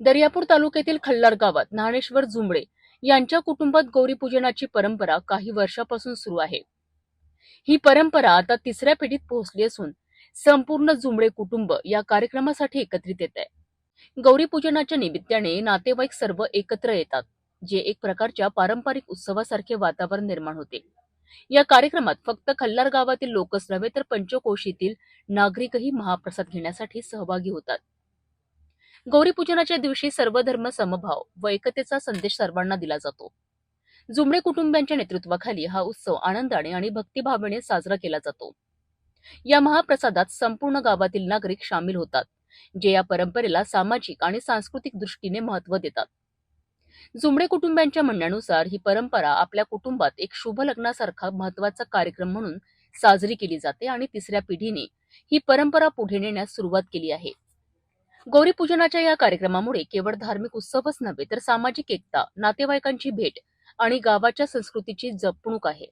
दर्यापूर तालुक्यातील खल्लार गावात ज्ञानेश्वर जुंबळे यांच्या कुटुंबात गौरीपूजनाची परंपरा काही वर्षापासून सुरू आहे. ही परंपरा आता तिसऱ्या पिढीत पोहोचली असून संपूर्ण जुंबळे कुटुंब या कार्यक्रमासाठी एकत्रित येत आहे. गौरीपूजनाच्या निमित्ताने नातेवाईक सर्व एकत्र येतात जे एक प्रकारच्या पारंपरिक उत्सवासारखे वातावरण निर्माण होते. या कार्यक्रमात फक्त खल्लार गावातील लोकच नव्हे तर पंचकोशीतील नागरिकही महाप्रसाद घेण्यासाठी सहभागी होतात. गौरीपूजनाच्या दिवशी सर्व धर्म समभाव व एकतेचा संदेश सर्वांना दिला जातो. जुमडे कुटुंबियांच्या नेतृत्वाखाली हा उत्सव आनंदाने आणि भक्तिभावाने साजरा केला जातो. या महाप्रसादात संपूर्ण गावातील नागरिक सामील होतात जे या परंपरेला सामाजिक आणि सांस्कृतिक दृष्टीने महत्त्व देतात. जुमडे कुटुंबियांच्या म्हणण्यानुसार ही परंपरा आपल्या कुटुंबात एक शुभ लग्नासारखा महत्त्वाचा कार्यक्रम म्हणून साजरी केली जाते आणि तिसऱ्या पिढीने ही परंपरा पुढे नेण्यास सुरुवात केली आहे. गौरीपूजनाच्या या कार्यक्रमामुळे केवळ धार्मिक उत्सवच नव्हे तर सामाजिक एकता नातेवाईकांची भेट आणि गावाच्या संस्कृतीची जपणूक आहे.